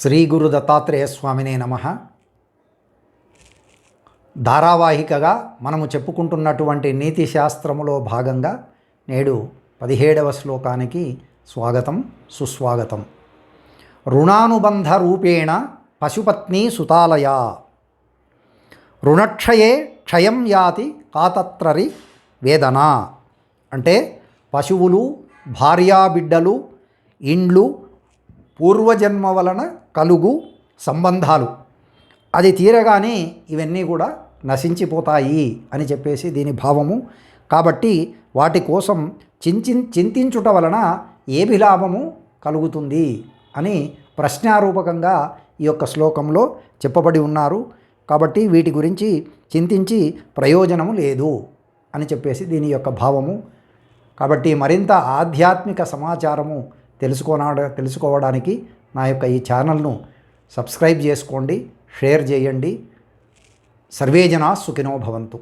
శ్రీ గురు దత్తాత్రేయ స్వామినే నమ. ధారావాహికగా మనము చెప్పుకుంటున్నటువంటి నీతి శాస్త్రములో భాగంగా నేడు పదిహేడవ శ్లోకానికి స్వాగతం సుస్వాగతం. రుణానుబంధ రూపేణ పశుపత్ని సుతాలయ. రుణక్షయే క్షయం యాతి కాతత్రరి వేదన. అంటే పశువులు భార్యాబిడ్డలు ఇండ్లు పూర్వజన్మ వలన కలుగు సంబంధాలు. అది తీరగానే ఇవన్నీ కూడా నశించిపోతాయి అని చెప్పేసి దీని భావము. కాబట్టి వాటి కోసం చించి చింతించుట వలన ఏమి లాభము కలుగుతుంది అని ప్రశ్నారూపకంగా ఈ యొక్క శ్లోకంలో చెప్పబడి ఉన్నారు. కాబట్టి వీటి గురించి చింతించి ప్రయోజనము లేదు అని చెప్పేసి దీని యొక్క భావము. కాబట్టి మరింత ఆధ్యాత్మిక సమాచారము తెలుసుకోన తెలుసుకోవడానికి నా యొక్క ఈ ఛానల్ను సబ్స్క్రైబ్ చేసుకోండి షేర్ చేయండి. సర్వేజనా సుఖినో భవంతు.